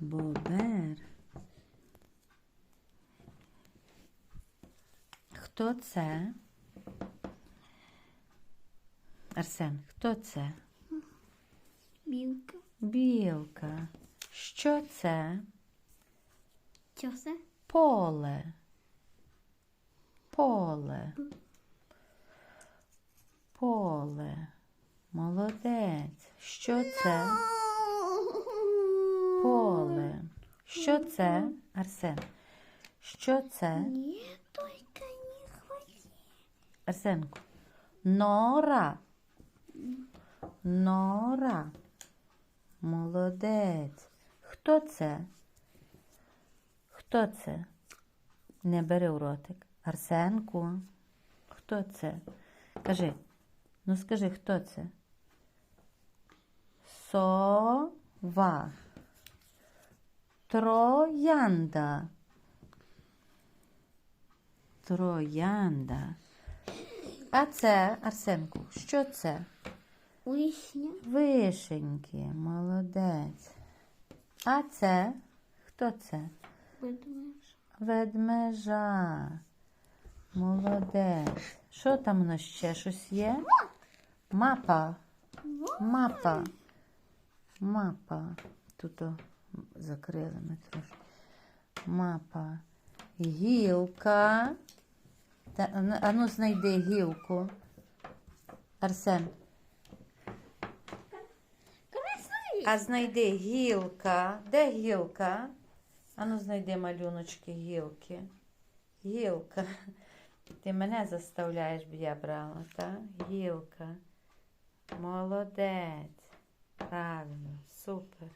Бобер. Хто це? Арсен, хто це? Білка. Білка. Що це? Що це? Поле. Поле. Поле. Молодець. Що це? Поле. Що це, Арсен? Що це? Ні, тільки не хватить. Арсенку. Нора. Нора. Молодець. Хто це? Хто це? Не бери в ротик. Арсенку. Хто це? Кажи. Ну скажи, хто це? Сова. Троянда. Троянда. А це, Арсенку, що це? Вишня. Вишеньки, молодець. А це? Хто це? Ведмеж. Ведмежа. Молодець. Що там у нас ще? Щось є? Мапа. Мапа. Мапа. Тут закрили ми трошки. Мапа. Гілка. Та, а ну- ну знайди гілку. Арсен. А знайди гілка. Де гілка? Ану, знайди малюночки гілки. Гілка. Ти мене заставляєш, б я брала, так? Гілка. Молодець. Правильно, супер.